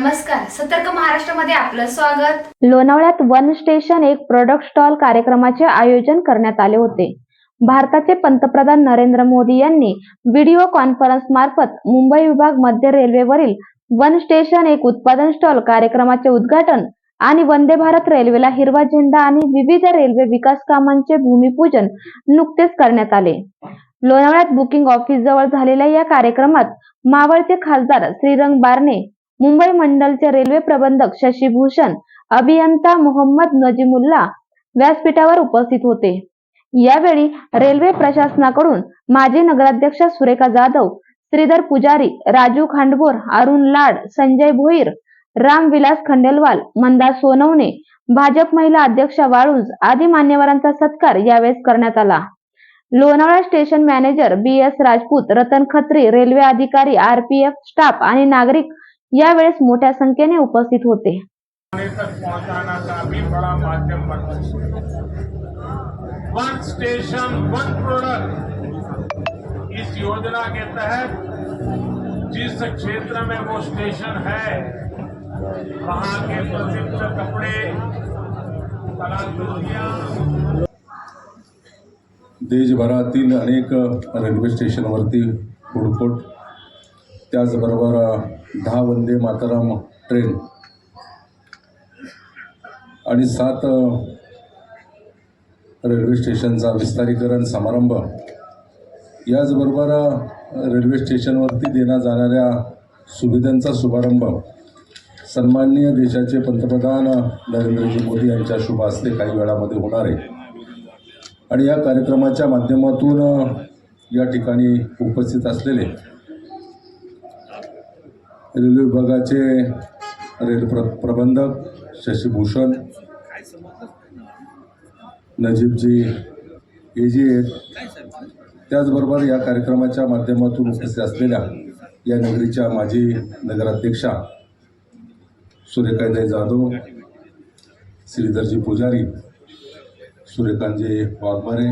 नमस्कार सतर्क महाराष्ट्रामध्ये आपलं स्वागत. लोणावळ्यात वन स्टेशन एक प्रोडक्ट स्टॉल कार्यक्रमाचे आयोजन करण्यात आले होते. भारताचे पंतप्रधान नरेंद्र मोदी यांनी व्हिडिओ कॉन्फरन्स मार्फत मुंबई विभाग मध्य रेल्वेवरील वन स्टेशन एक उत्पादन स्टॉल कार्यक्रमाचे उद्घाटन आणि वंदे भारत रेल्वेला हिरवा झेंडा आणि विविध रेल्वे विकास कामांचे भूमिपूजन नुकतेच करण्यात आले. लोणावळ्यात बुकिंग ऑफिस जवळ झालेल्या या कार्यक्रमात मावळचे खासदार श्रीरंग बारणे मुंबई मंडलचे रेल्वे प्रबंधक शशीभूषण अभियंता मोहम्मद नजीमुल्ला व्यासपीठावर उपस्थित होते. यावेळी रेल्वे प्रशासनाकडून माजी नगराध्यक्ष सुरेखा जाधव श्रीधर पुजारी राजू खांडबोर अरुण लाड संजय भोईर रामविलास खंडेलवाल मंदा सोनवणे भाजप महिला अध्यक्ष वाळूज आदी मान्यवरांचा सत्कार यावेळेस करण्यात आला. Lonavala station manager B S Rajput Ratan Khatri railway अधिकारी आरपीएफ स्टाफ आणि नागरिक यावेळेस मोठ्या संख्येने उपस्थित होते. खाने तक पहुंचाना का भी बड़ा माध्यम बन वन स्टेशन वन प्रोडक्ट इस योजना के तहत जिस क्षेत्र में वो स्टेशन है वहाँ के प्रसिद्ध कपड़े कलाकृतियाँ। देशभरातील अनेक रेल्वे स्टेशनवरती फूडकोर्ट त्याचबरोबर दहा वंदे मातरम ट्रेन. आणि सात रेल्वे स्टेशनचा विस्तारीकरण समारंभ. याचबरोबर रेल्वे स्टेशनवरती देण्या जाणाऱ्या सुविधांचा शुभारंभ. सन्माननीय देशाचे पंतप्रधान नरेंद्रजी मोदी यांच्या शुभ हस्ते काही वेळामध्ये होणार आहे. आणि या कार्यक्रमाच्या माध्यमातून या ठिकाणी उपस्थित असलेले रेल्वे विभागाचे रेल प्र प्रबंधक शशीभूषण नजीबजी हे जी आहेत. त्याचबरोबर या कार्यक्रमाच्या माध्यमातून उपस्थित असलेल्या या नगरीच्या माजी नगराध्यक्षा सूर्यकांतजी जाधव श्रीधरजी पुजारी सूर्यकांतजी वाघमारे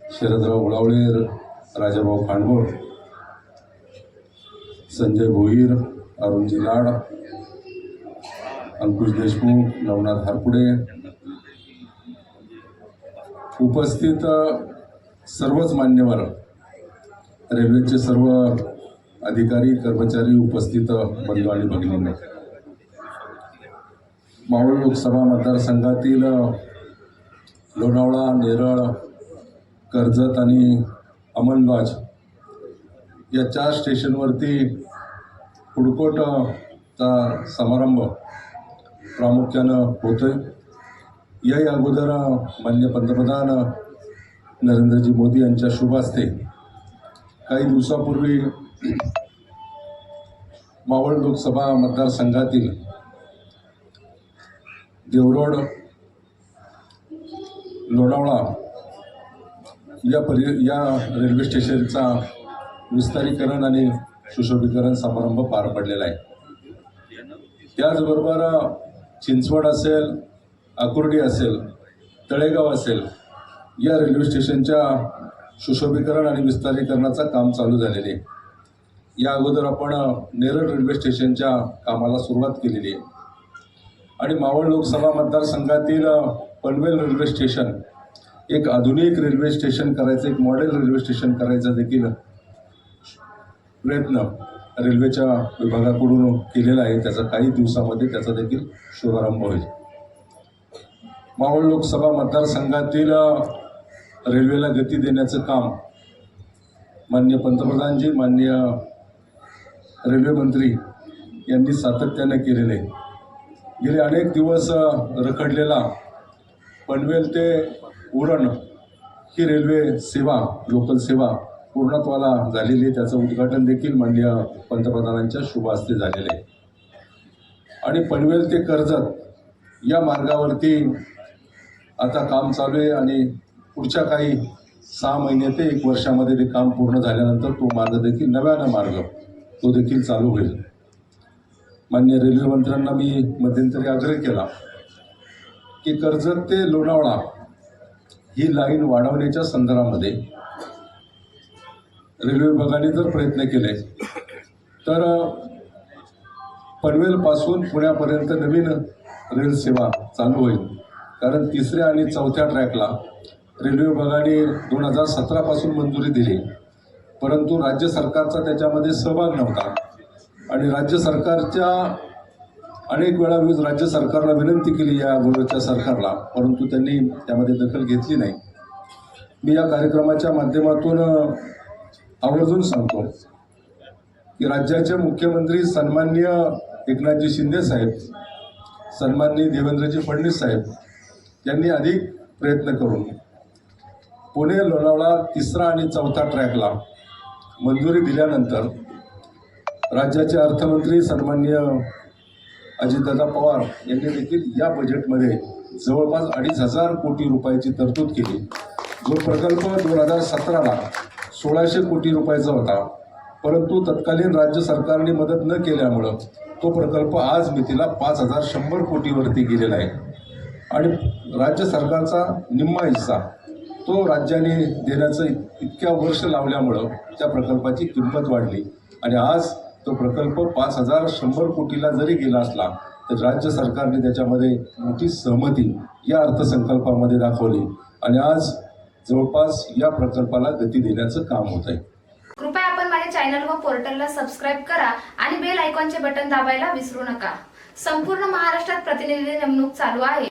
शरदराव उळावळे राजाभाऊ खांडबोळ संजय भोईर अरुणजी लाड अंकुश देशमुख नवनाथ हारपुडे. उपस्थित सर्वच मान्यवर रेल्वेचे सर्व अधिकारी कर्मचारी उपस्थित बंधू आणि भगिनींना. मावळ लोकसभा मतदारसंघातील लोणावळा नेरळ कर्जत आणि अमनबाज या चार स्टेशनवरती फुडकोटचा समारंभ प्रामुख्यानं होतोय. याही अगोदर मान्य पंतप्रधान नरेंद्रजी मोदी यांच्या शुभ काही दिवसापूर्वी मावळ लोकसभा मतदारसंघातील देवरोड लोणावळा या परि या रेल्वे स्टेशनचा विस्तारीकरण आणि सुशोभीकरण समारंभ पार पडलेला आहे. त्याचबरोबर चिंचवड असेल आकुर्डी असेल तळेगाव असेल या रेल्वे स्टेशनच्या सुशोभीकरण आणि विस्तारीकरणाचं काम चालू झालेले आहे. या अगोदर आपण नेरळ रेल्वे स्टेशनच्या कामाला सुरुवात केलेली आहे. आणि मावळ लोकसभा मतदारसंघातील पनवेल रेल्वे स्टेशन एक आधुनिक रेल्वे स्टेशन करायचं एक मॉडेल रेल्वे स्टेशन करायचं देखील प्रयत्न रेल्वेच्या विभागाकडून केलेला आहे. त्याचा काही दिवसामध्ये त्याचा देखील शुभारंभ होईल. मावळ लोकसभा मतदारसंघातील रेल्वेला गती देण्याचं काम माननीय पंतप्रधानजी माननीय रेल्वे मंत्री यांनी सातत्यानं केलेलं. आहे गेले अनेक दिवस रखडलेला पनवेल ते उरण ही रेल्वे सेवा लोकल सेवा पूर्णत्वाला झालेली आहे. त्याचं उद्घाटन देखील माननीय पंतप्रधानांच्या शुभ हस्ते झालेलं आहे. आणि पनवेल ते कर्जत या मार्गावरती आता काम चालू आहे आणि पुढच्या काही सहा महिने ते एक वर्षामध्ये ते काम पूर्ण झाल्यानंतर तो मार्ग देखील नव्यानं मार्ग तो देखील चालू होईल. मान्य रेल्वे मंत्र्यांना मी मध्यंतरी आग्रह केला की कर्जत ते लोणावळा ही लाईन वाढवण्याच्या संदर्भामध्ये रेल्वे विभागाने जर प्रयत्न केले तर पनवेलपासून पुण्यापर्यंत नवीन रेल सेवा चालू होईल. कारण तिसऱ्या आणि चौथ्या ट्रॅकला रेल्वे विभागाने दोन हजार सतरापासून मंजुरी दिली. परंतु राज्य सरकारचा त्याच्यामध्ये सहभाग नव्हता. आणि राज्य सरकारच्या अनेक वेळा मी राज्य सरकारला विनंती केली या गोव्याच्या सरकारला परंतु त्यांनी त्यामध्ये दखल घेतली नाही. मी या कार्यक्रमाच्या माध्यमातून आवर्जून सांगतो. की राज्याचे मुख्यमंत्री सन्मान्य एकनाथजी शिंदे साहेब सन्माननीय देवेंद्रजी फडणवीस साहेब यांनी अधिक प्रयत्न करून पुणे लोणावळा तिसरा आणि चौथा ट्रॅकला मंजुरी दिल्यानंतर राज्याचे अर्थमंत्री सन्मान्य अजितदादा पवार यांनी देखील या बजेटमध्ये जवळपास अडीच हजार कोटी रुपयाची तरतूद केली. जो प्रकल्प दोन हजार सतराला सोळाशे कोटी रुपयाचा होता. परंतु तत्कालीन राज्य सरकारने मदत न केल्यामुळं तो प्रकल्प आज मितीला पाच हजार शंभर कोटीवरती गेलेला आहे. आणि राज्य सरकारचा निम्मा हिस्सा तो राज्याने देण्याचं इतक्या वर्ष लावल्यामुळं त्या प्रकल्पाची किंमत वाढली. आणि आज तो प्रकल्प पाच हजार शंभर कोटीला जरी गेला असला तर राज्य सरकारने त्याच्यामध्ये मोठी सहमती या अर्थसंकल्पामध्ये दाखवली. आणि आज जवळपास या प्रकल्पाला गती देण्याचं काम होत आहे. कृपया आपण माझ्या चॅनल व पोर्टलला सबस्क्राईब करा आणि बेल आयकॉनचे बटन दाबायला विसरू नका. संपूर्ण महाराष्ट्रात प्रतिनिधी नेमणूक चालू आहे.